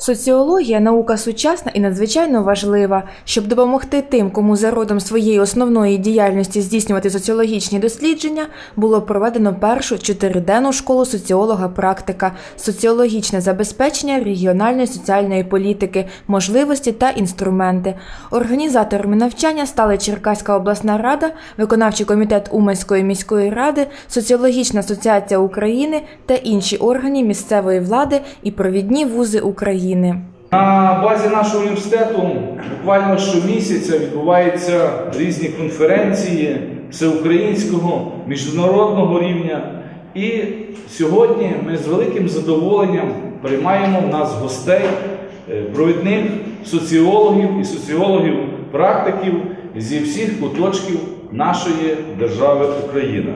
Соціологія наука сучасна і надзвичайно важлива. Щоб допомогти тим, кому за родом своєї основної діяльності здійснювати соціологічні дослідження, було проведено першу чотириденну школу соціолога-практика, соціологічне забезпечення регіональної соціальної політики, можливості та інструменти. Організаторами навчання стали Черкаська обласна рада, виконавчий комітет Уманської міської ради, Соціологічна асоціація України та інші органи місцевої влади і провідні вузи України. На базі нашого університету буквально щомісяця відбуваються різні конференції всеукраїнського, міжнародного рівня. І сьогодні ми з великим задоволенням приймаємо в нас гостей, е, провідних соціологів і соціологів-практиків зі всіх куточків нашої держави Україна.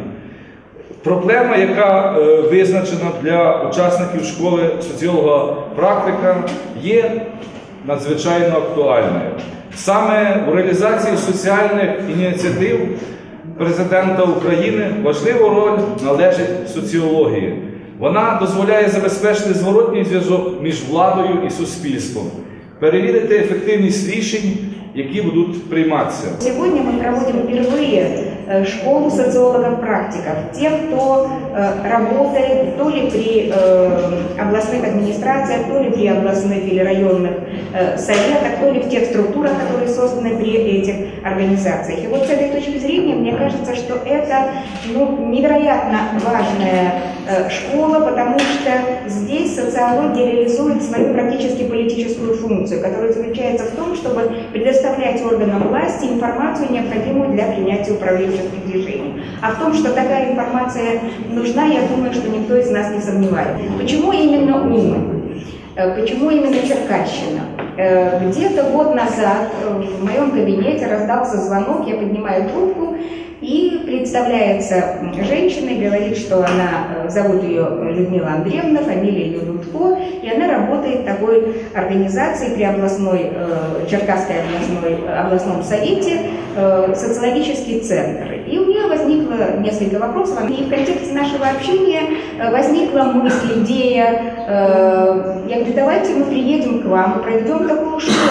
Проблема, яка е, визначена для учасників школи соціолога-практика, є надзвичайно актуальною. Саме в реалізації соціальних ініціатив президента України важливу роль належить соціології. Вона дозволяє забезпечити зворотній зв'язок між владою і суспільством, перевірити ефективність рішень, які будуть прийматися. Сегодня мы проводим впервые э, школу социологов-практиков, тех, кто э, работает то ли при э, областных администрациях, то ли при областных или районных э, советах, то ли в тех структурах, которые созданы при этих организациях. И вот с этой точки зрения, мне кажется, что это ну, невероятно важная э, школа, потому что здесь социология реализует свою практически политическую функцию, которая заключается в том, чтобы предоставлять органам власти информацию, необходимую для принятия управленческих решений. А в том, что такая информация нужна, я думаю, что никто из нас не сомневается. Почему именно Умань? Э, Почему именно Черкащина? Э, Где-то год назад э, в моем кабинете раздался звонок, я поднимаю трубку, и представляется женщина говорит, что она, э, зовут ее Людмила Андреевна, фамилия ее Дудко, и она работает в такой организации при областной, Черкасской областной, областном совете, социологический центр. И у нее возникло несколько вопросов, и в контексте нашего общения э, возникла мысль, идея, э, я говорю, давайте мы приедем к вам, проведем такую школу, школу для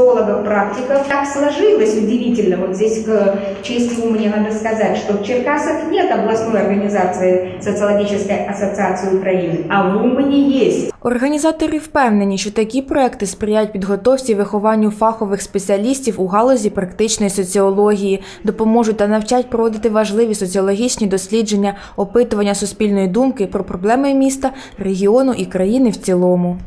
социологов, практиков. Так сложилось удивительно, вот здесь к чести мне надо сказать, что в Черкасах нет областной организации социологической ассоциации Украины, а в Умане есть. Організатори впевнені, що такі проекти сприяють підготовці вихованню фахових спеціалістів у галузі практичної соціології, допоможуть та навчать проводити важливі соціологічні дослідження, опитування суспільної думки про проблеми міста, регіону і країни в цілому.